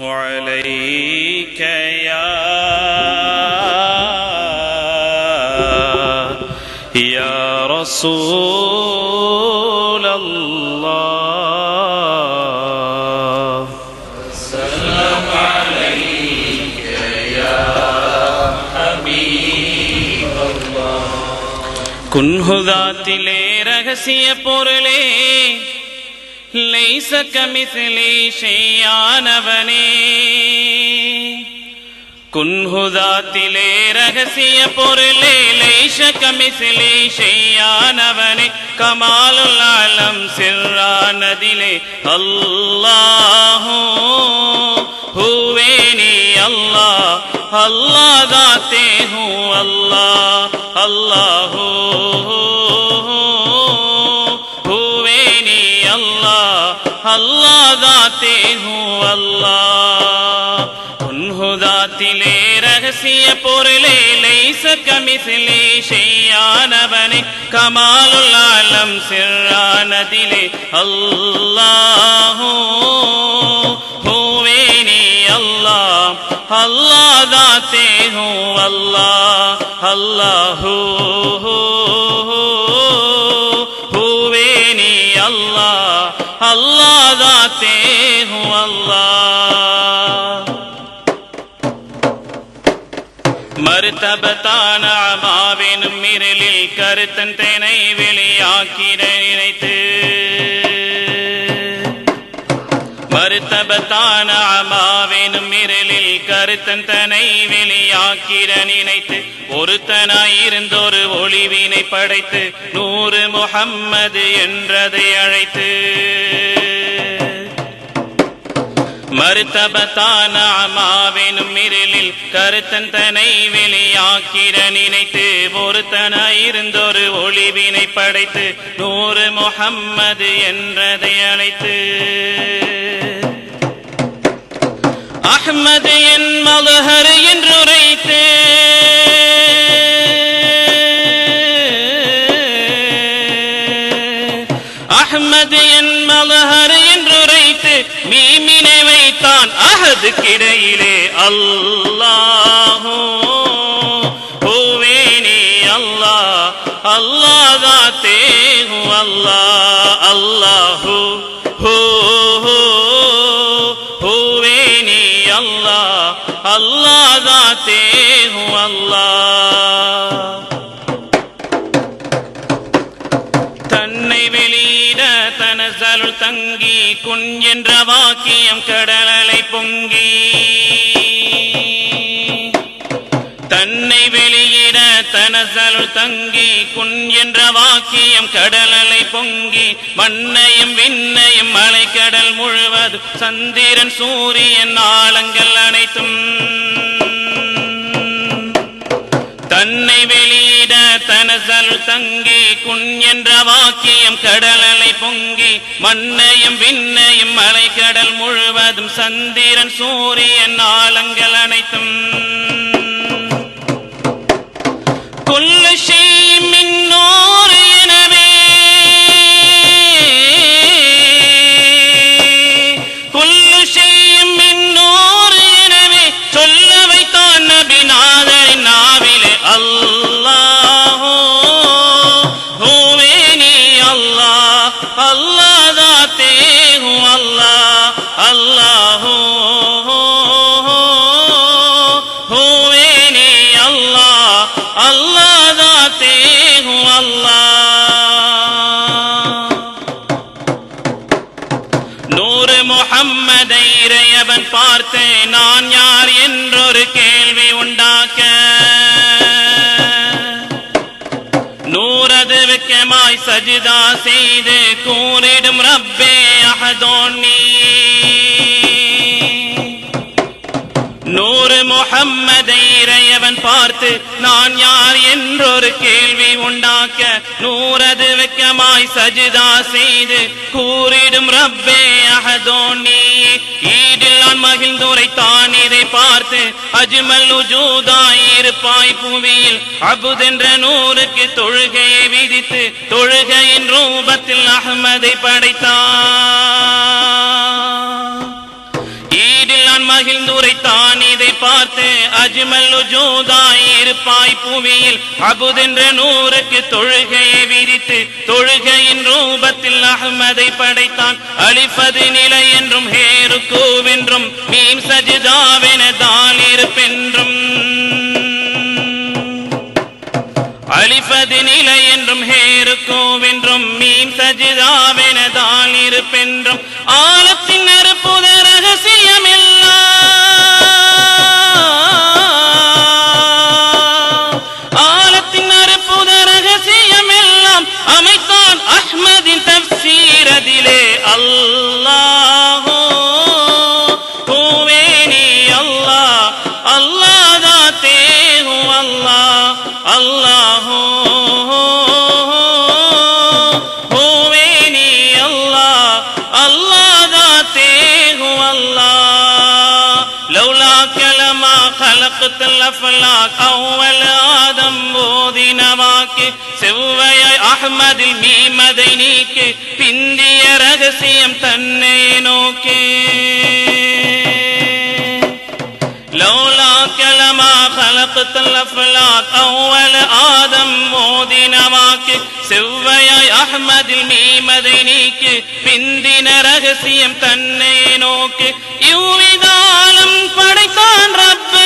عليك يا يا رسول الله السلام عليك يا حبيب الله كن هدات لے رہسیہ پور لے லைச கமிசிலே ஷெய்யானவனே குன்ஹுதாத்திலே ரகசிய பொருளே லைஷ கமிசிலே ஷெய்யானவனே கமாலுல் ஆலம் சிர்ரானதிலே அல்லாஹூ ஹூவே நீ அல்லாஹ் அல்லாஹ் தாத்தே ஹூ அல்லாஹ் அல்லாஹூ அல்லாஹ் தாத்தே ஹூ அல்லாஹ் உன்ஹுதாத்திலே ரகசிய பொருளே லைச கமிசிலே ஷெய்யானவனே. கமாலுல் ஆலம் சிர்ரானதிலே அல்லாஹூ. ஹூவே நீ அல்லாஹ் அல்லாஹ் தாத்தே ஹூ அல்லாஹ் அல்லாஹூ மறுத்தபத்தான அமாவினும் மிரலில் கருத்தன் தேனை வெளியாக்கிட நினைத்து. மறுத்தபத்தான அமாவினும் மிரலில் கருத்தன் தனை வெளியாக்கிட நினைத்து. ஒருத்தனாயிருந்தொரு ஒளிவினை படைத்து நூறு முகம்மது என்றதை அழைத்து. மறுத்தபத்தான அமாவினும் இருளில் கருத்தன் தனை வெளியாக்கிற நினைத்து ஒருத்தனாயிருந்தொரு ஒளிவினை படைத்து நூறு முகம்மது என்றதை அழைத்து அஹ்மது என் மலஹர் என்றுரைத்து. அஹ்மது என் மலஹர் என்றுரைத்து மீமி வைத்தான் அகது கிடையிலே அல்லாஹோ. ஹூவேனி அல்லாஹ் அல்லாஹ் தாத்தே ஹூ அல்லாஹ் அல்லாஹு. ஹோ ஹூ ஹூவேனி அல்லாஹ் அல்லாஹ் தாத்தே ஹூ வெளியிட தங்கி குன் என்ற வாக்கியம் கடலலை பொங்கி. தன்னை வெளியிட தனசலுள் தங்கி குன் என்ற வாக்கியம் கடலலை பொங்கி. மண்ணையும் விண்ணையும் மலைக்கடல் முழுவதும் சந்திரன் சூரியன் ஆழங்கள் அனைத்தும். தன்னை வெளியிட கடல் தங்கி குன் என்ற வாக்கியம் கடலலை பொங்கி மண்ணையும் விண்ணையும் மலை கடல் முழுவதும் சந்திரன் சூரியன் ஆலங்கள் அனைத்தும். கொல்லு செய்யும் மின்னோர் பார்த்து நான் யார் என்றொரு கேள்வி உண்டாக்க. நூறது வெக்கமாய் சஜிதா செய்து கூறிடும் ரப்பே அகதோன் நீ. நூறு முகம்மதை இறையவன் பார்த்து நான் யார் என்றொரு கேள்வி உண்டாக்க நூறது வெக்கமாய் சஜிதா செய்து கூறிடும் ரப்பே அகதோனி ஈடில் நான் மகிழ்ந்துரைத்தான் இதை பார்த்து அஜ்மல் உஜூதாயிருப்பாய் பூமியில் அபுதென்ற நூறுக்கு தொழுகையை விதித்து தொழுகையின் ரூபத்தில் அகமதை படைத்தான். வீடில் நான் மகிழ்ந்துரைத்தான் இதை பார்த்து அஜ்மல் ஜோதாய் இருப்பாய் புவியில் அபுதென்ற நூறுக்கு தொழுகையை விரித்து தொழுகையின் ரூபத்தில் அகமதை படைத்தான். அழிப்பது நிலை என்றும் ஹேரு ஹேருக்கூவென்றும் மீம் சஜிதாவென தாலிருப்பென்றும் அழிப்பது நிலை என்றும் ஹேரு கோவென்றும் மீம் சஜிதாவென தான் இருப்பென்றும். அறுப்புத தாத்தே ஹூ அல்லாஹ் அல்லாஹோ ஹூவேனி அல்லாஹ் அல்லாஹ் தாத்தே ஹூ அல்லாஹ் لولاك لما خلقت الافلاك اول ஆதம் ஓதினவாக்கு خلقت الأفلاك أول آدم മോദിനമാക്കി സെവ്വയായി അഹമ്മദിൽ മീമദനീക്ക് പിന്തിന രഹസ്യം തന്നെ നോക്ക്. യുവികാലം പടയ്ക്കാൻ റബ്ബ്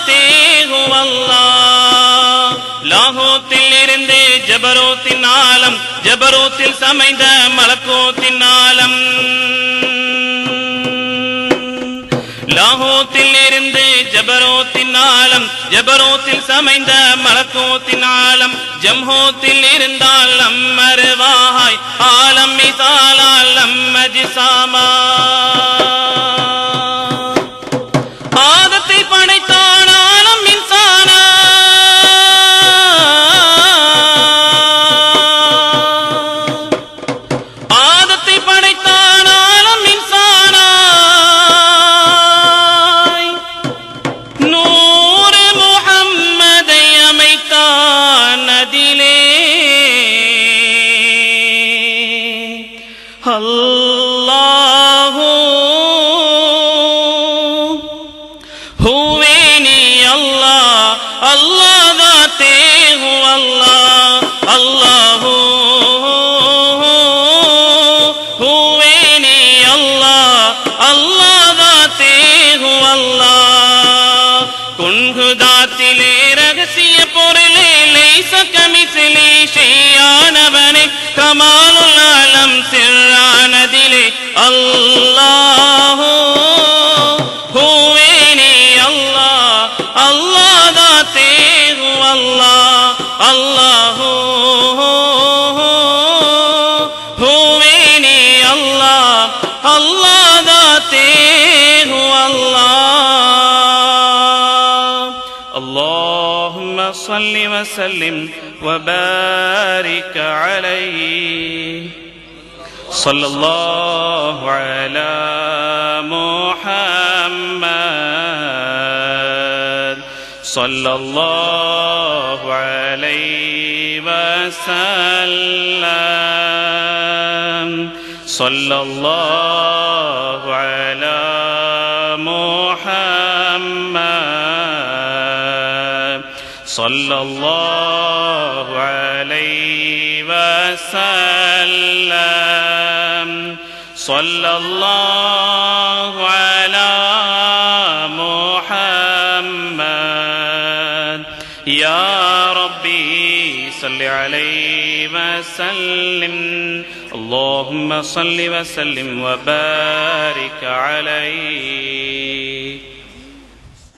அல்லாஹ் தாத்தே லாகோத்தில் இருந்து ஜபரோத்தின் ஆலம் ஜபரோத்தில் சமைந்த மலக்கோத்தின் ஆலம் லாகோத்தில் இருந்து ஜபரோத்தின் ஆலம் ஜபரோத்தில் சமைந்த மலக்கோத்தின் ஆலம் ஜம்ஹோத்தில் இருந்தால் நம்மருவாய் ஆலம் மிசாலால் அம்மஜிசாமா குன்குதாத்திலே ரகசிய பொருளே லைச கமிசிலே ஷேயானவனே கமாலுல் ஆலம் சிறானதிலே அல்லாஹோ. وسلم وبارك عليه. صلى الله على محمد. صلى الله عليه وسلم. صلى الله على محمد. صلى الله عليه وسلم. صلى الله على محمد. يا ربي صل عليه وسلم. اللهم صل وسلم وبارك عليه.